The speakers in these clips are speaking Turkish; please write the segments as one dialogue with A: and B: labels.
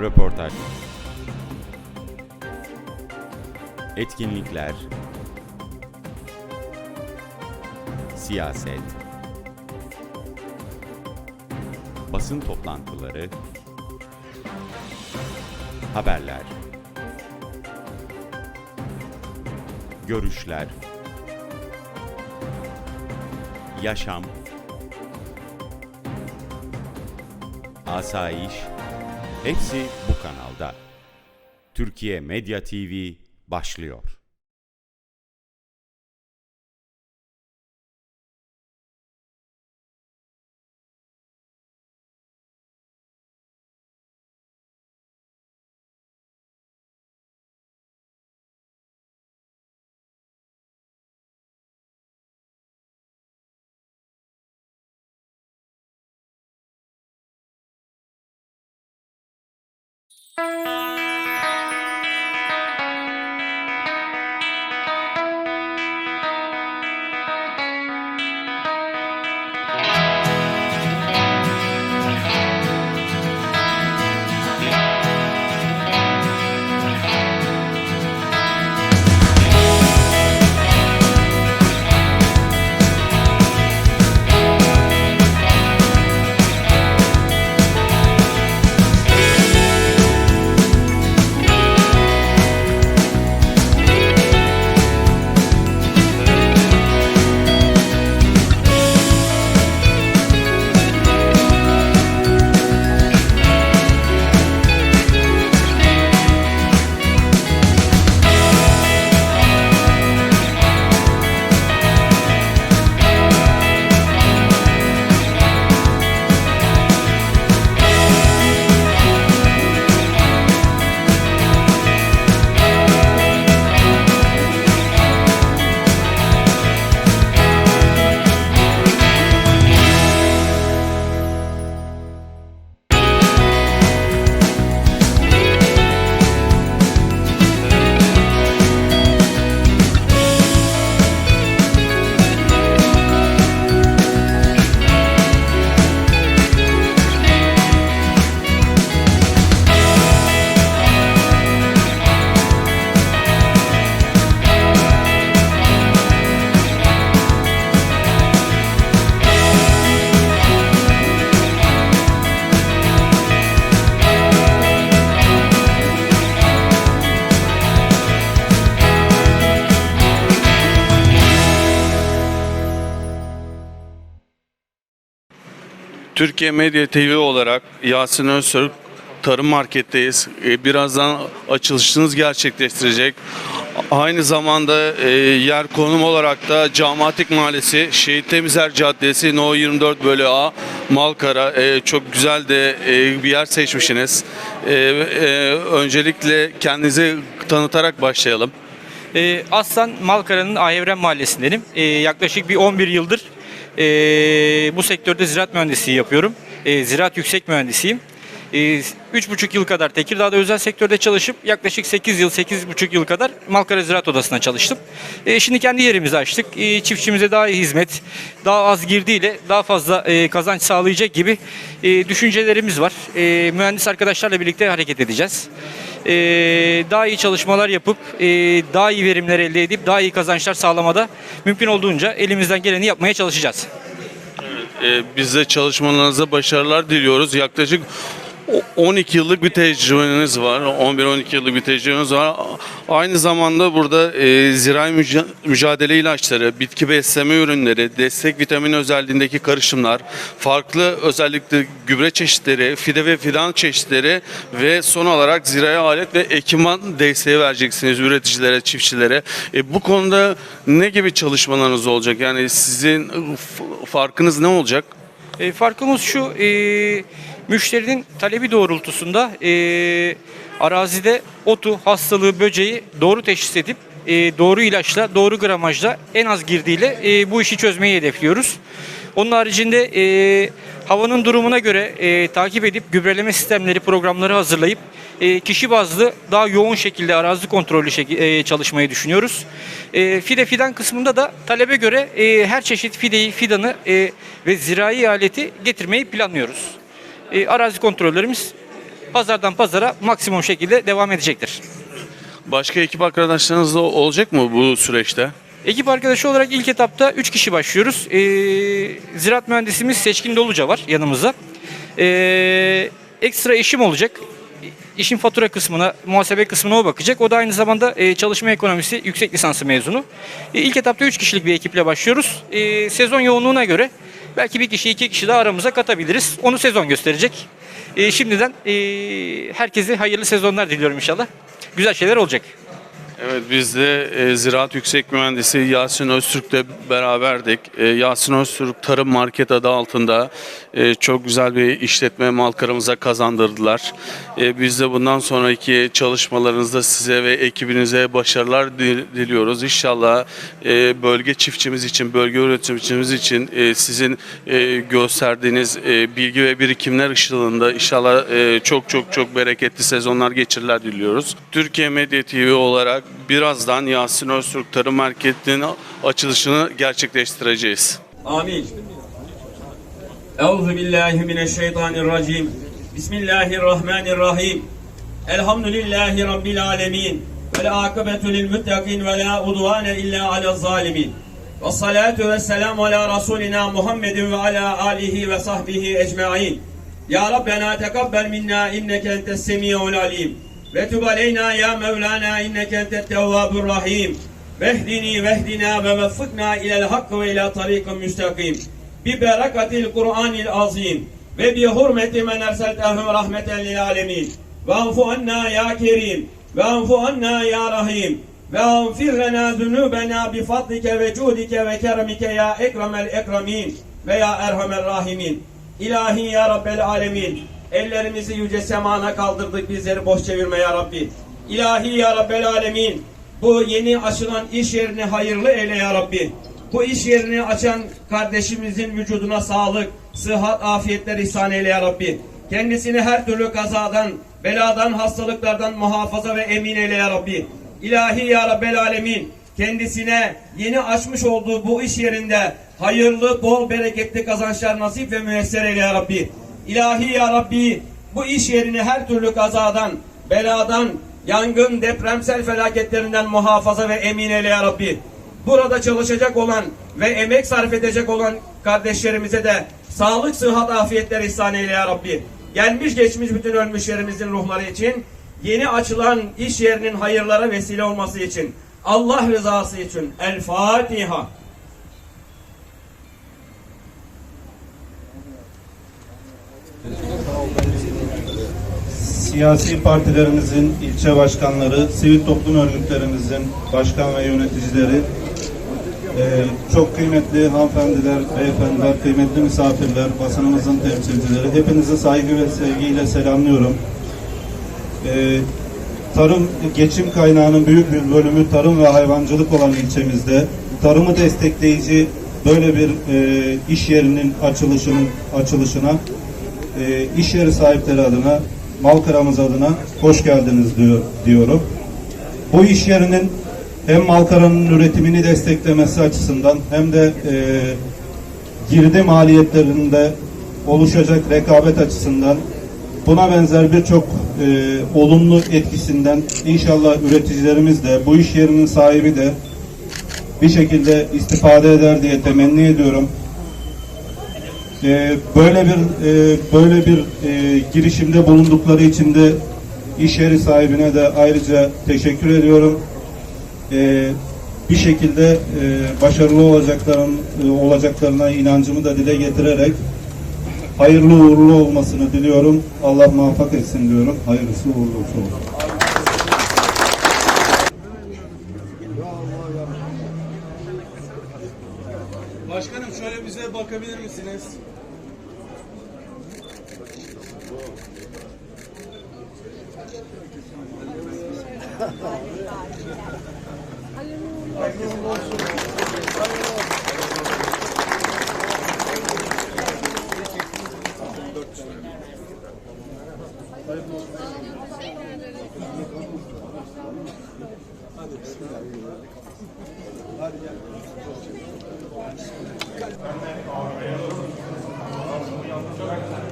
A: Röportaj. Etkinlikler. Siyaset. Basın toplantıları. Haberler. Görüşler. Yaşam. Asayiş Hepsi bu kanalda. Türkiye Medya TV başlıyor.
B: Música Türkiye Medya TV olarak Yasin Öztürk Tarım Market'teyiz. Ee, Birazdan açılışınız gerçekleştirecek. Aynı zamanda e, yer konum olarak da Camatik Mahallesi, Şehit Temizer Caddesi, No 24 bölü A, Malkara. E, çok güzel de e, bir yer seçmişsiniz. E, e, öncelikle kendinizi tanıtarak başlayalım.
C: Aslan Malkara'nın Ayevren Mahallesi'ndenim. Yaklaşık bir 11 yıldır ee, bu sektörde ziraat mühendisliği yapıyorum. Ee, ziraat yüksek mühendisiyim. Ee, 3,5 yıl kadar Tekirdağ'da özel sektörde çalışıp yaklaşık 8 yıl, 8,5 yıl kadar Malkara Ziraat Odası'na çalıştım. Ee, şimdi kendi yerimizi açtık. Ee, çiftçimize daha iyi hizmet, daha az girdiyle daha fazla ee, kazanç sağlayacak gibi ee, düşüncelerimiz var. Ee, mühendis arkadaşlarla birlikte hareket edeceğiz. Ee, daha iyi çalışmalar yapıp ee, daha iyi verimler elde edip daha iyi kazançlar sağlamada mümkün olduğunca elimizden geleni yapmaya çalışacağız.
B: Ee, Biz de çalışmalarınıza başarılar diliyoruz. Yaklaşık 12 yıllık bir tecrübeniz var. 11-12 yıllık bir tecrübeniz var. Aynı zamanda burada e, zirai müca- mücadele ilaçları, bitki besleme ürünleri, destek vitamin özelliğindeki karışımlar, farklı özellikle gübre çeşitleri, fide ve fidan çeşitleri ve son olarak zirai alet ve ekipman desteği vereceksiniz üreticilere, çiftçilere. E, bu konuda ne gibi çalışmalarınız olacak? Yani sizin e, farkınız ne olacak?
C: E, farkımız şu, e, müşterinin talebi doğrultusunda e, arazide otu, hastalığı, böceği doğru teşhis edip e, doğru ilaçla, doğru gramajla en az girdiğiyle e, bu işi çözmeyi hedefliyoruz. Onun haricinde e, havanın durumuna göre e, takip edip gübreleme sistemleri, programları hazırlayıp e, kişi bazlı daha yoğun şekilde arazi kontrolü şeki- e, çalışmayı düşünüyoruz. E, fide fidan kısmında da talebe göre e, her çeşit fideyi, fidanı e, ve zirai aleti getirmeyi planlıyoruz. E, arazi kontrollerimiz pazardan pazara maksimum şekilde devam edecektir.
B: Başka ekip arkadaşlarınız da olacak mı bu süreçte?
C: Ekip arkadaşı olarak ilk etapta 3 kişi başlıyoruz. Ee, ziraat mühendisimiz Seçkin Doluca var yanımızda. Ee, ekstra işim olacak. İşin fatura kısmına, muhasebe kısmına o bakacak. O da aynı zamanda e, çalışma ekonomisi yüksek lisansı mezunu. E, ilk etapta 3 kişilik bir ekiple başlıyoruz. E, sezon yoğunluğuna göre belki bir kişi, iki kişi daha aramıza katabiliriz. Onu sezon gösterecek. E, şimdiden e, herkese hayırlı sezonlar diliyorum inşallah. Güzel şeyler olacak.
B: Evet biz de e, Ziraat Yüksek Mühendisi Yasin Öztürk'le beraberdik. E, Yasin Öztürk Tarım Market adı altında e, çok güzel bir işletme Malkara'mıza kazandırdılar. E, biz de bundan sonraki çalışmalarınızda size ve ekibinize başarılar dil- diliyoruz. İnşallah e, bölge çiftçimiz için, bölge üretimcimiz için e, sizin e, gösterdiğiniz e, bilgi ve birikimler ışığında inşallah e, çok çok çok bereketli sezonlar geçirirler diliyoruz. Türkiye Medya TV olarak birazdan Yasin Öztürk Tarım Marketi'nin açılışını gerçekleştireceğiz.
D: Amin. Euzu billahi mineşşeytanirracim. Bismillahirrahmanirrahim. Elhamdülillahi rabbil alamin. Vel akibetu lil muttakin ve la udvane illa alel zalimin. Ve salatu ve selam ala rasulina Muhammedin ve ala alihi ve sahbihi ecmaîn. Ya Rabbena tekabbel minna inneke entes semiyyul alim. Ve tub aleyna ya Mevlana inneke entet tevvabur rahim. Vehdini vehdina ve veffıkna ilel hak ve ila tarikin müstakim. Bi berakatil Kur'anil azim. Ve bi hurmeti men erseltehum rahmeten lil alemin. Ve anfu anna ya kerim. Ve anfu anna ya rahim. Ve anfir lena zunubena bi fadlike ve cudike ve kermike ya ekremel ekremin. Ve ya erhamer rahimin. İlahi ya Rabbel alemin. Ellerimizi yüce semana kaldırdık bizleri boş çevirme ya Rabbi. İlahi ya Rabbel Alemin. Bu yeni açılan iş yerini hayırlı eyle ya Rabbi. Bu iş yerini açan kardeşimizin vücuduna sağlık, sıhhat, afiyetler ihsan eyle ya Rabbi. Kendisini her türlü kazadan, beladan, hastalıklardan muhafaza ve emin eyle ya Rabbi. İlahi ya Rabbel Alemin kendisine yeni açmış olduğu bu iş yerinde hayırlı, bol, bereketli kazançlar nasip ve müyesser eyle ya Rabbi. İlahi ya Rabbi bu iş yerini her türlü kazadan, beladan, yangın, depremsel felaketlerinden muhafaza ve emin eyle ya Rabbi. Burada çalışacak olan ve emek sarf edecek olan kardeşlerimize de sağlık, sıhhat, afiyetler ihsan eyle ya Rabbi. Gelmiş geçmiş bütün ölmüşlerimizin ruhları için yeni açılan iş yerinin hayırlara vesile olması için Allah rızası için El Fatiha.
E: Siyasi partilerimizin ilçe başkanları, sivil toplum örgütlerimizin başkan ve yöneticileri, e, çok kıymetli hanımefendiler, beyefendiler, kıymetli misafirler, basınımızın temsilcileri, hepinizi saygı ve sevgiyle selamlıyorum. E, tarım, geçim kaynağının büyük bir bölümü tarım ve hayvancılık olan ilçemizde, tarımı destekleyici böyle bir e, iş yerinin açılışının açılışına e, iş yeri sahipleri adına, Malkara'mız adına hoş geldiniz diyor, diyorum. Bu iş yerinin hem Malkara'nın üretimini desteklemesi açısından hem de e, girdi maliyetlerinde oluşacak rekabet açısından buna benzer birçok e, olumlu etkisinden inşallah üreticilerimiz de bu iş yerinin sahibi de bir şekilde istifade eder diye temenni ediyorum. Ee, böyle bir e, böyle bir e, girişimde bulundukları için de iş yeri sahibine de ayrıca teşekkür ediyorum. Ee, bir şekilde e, başarılı olacakların e, olacaklarına inancımı da dile getirerek hayırlı uğurlu olmasını diliyorum. Allah muvaffak etsin diyorum. Hayırlısı uğurlu olsun.
B: Başkanım şöyle bize bakabilir misiniz?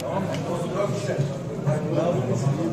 B: Tamam mı?